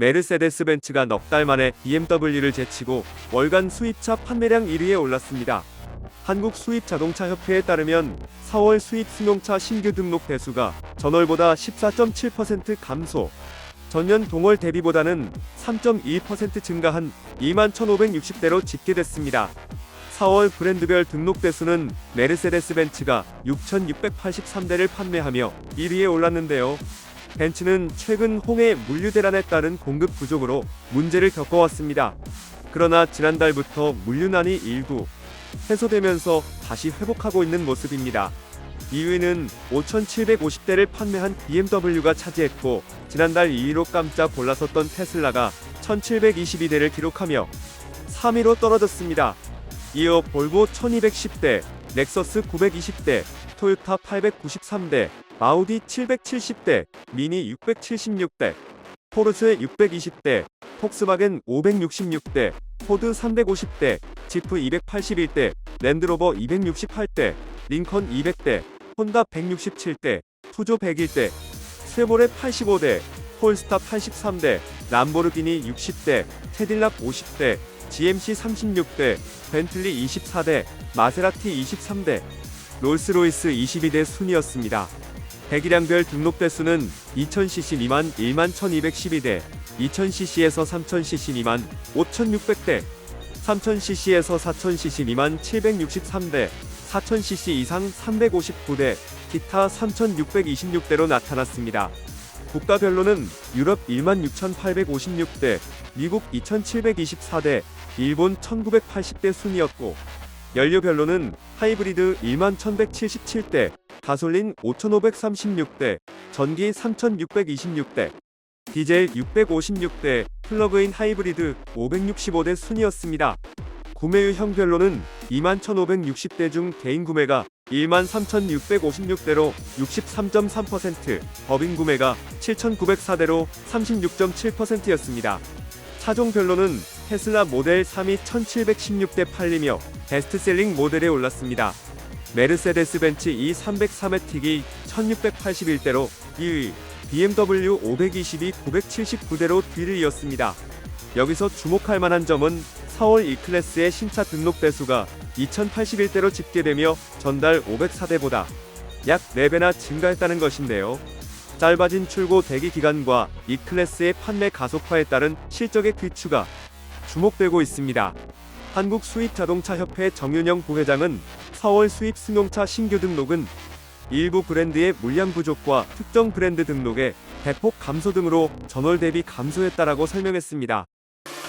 메르세데스 벤츠가 넉 달 만에 BMW를 제치고 월간 수입차 판매량 1위에 올랐습니다. 한국 수입 자동차 협회에 따르면 4월 수입 승용차 신규 등록 대수가 전월보다 14.7% 감소, 전년 동월 대비보다는 3.2% 증가한 21,560대로 집계됐습니다. 4월 브랜드별 등록 대수는 메르세데스 벤츠가 6,683대를 판매하며 1위에 올랐는데요. 벤츠는 최근 홍해 물류 대란에 따른 공급 부족으로 문제를 겪어왔습니다. 그러나 지난달부터 물류난이 일부 해소되면서 다시 회복하고 있는 모습입니다. 2위는 5,750대를 판매한 BMW가 차지했고 지난달 2위로 깜짝 올라섰던 테슬라가 1,722대를 기록하며 3위로 떨어졌습니다. 이어 볼보 1210대, 넥서스 920대, 토요타 893대, 아우디 770대, 미니 676대, 포르쉐 620대, 폭스바겐 566대, 포드 350대, 지프 281대, 랜드로버 268대, 링컨 200대, 혼다 167대, 푸조 101대, 쉐보레 85대, 폴스타 83대, 람보르기니 60대, 테딜락 50대, GMC 36대, 벤틀리 24대, 마세라티 23대, 롤스로이스 22대 순이었습니다. 배기량별 등록 대수는 2000cc 미만 1만 1212대, 2000cc에서 3000cc 미만 5600대, 3000cc에서 4000cc 미만 763대, 4000cc 이상 359대, 기타 3626대로 나타났습니다. 국가별로는 유럽 16,856대, 미국 2,724대, 일본 1,980대 순이었고, 연료별로는 하이브리드 11,177대, 가솔린 5,536대, 전기 3,626대, 디젤 656대, 플러그인 하이브리드 565대 순이었습니다. 구매유형별로는 21,560대 중 개인 구매가 13,656대로 63.3%, 법인 구매가 7,904대로 36.7%였습니다. 차종별로는 테슬라 모델 3이 1,716대 팔리며 베스트셀링 모델에 올랐습니다. 메르세데스 벤츠 E303의 1681대로 2위, BMW 522 979대로 뒤를 이었습니다. 여기서 주목할 만한 점은 4월 E클래스의 신차 등록 대수가 2081대로 집계되며 전달 504대보다 약 4배나 증가했다는 것인데요. 짧아진 출고 대기 기간과 E클래스의 판매 가속화에 따른 실적의 귀추가 주목되고 있습니다. 한국 수입 자동차 협회 정윤영 부회장은 4월 수입 승용차 신규 등록은 일부 브랜드의 물량 부족과 특정 브랜드 등록의 대폭 감소 등으로 전월 대비 감소했다라고 설명했습니다.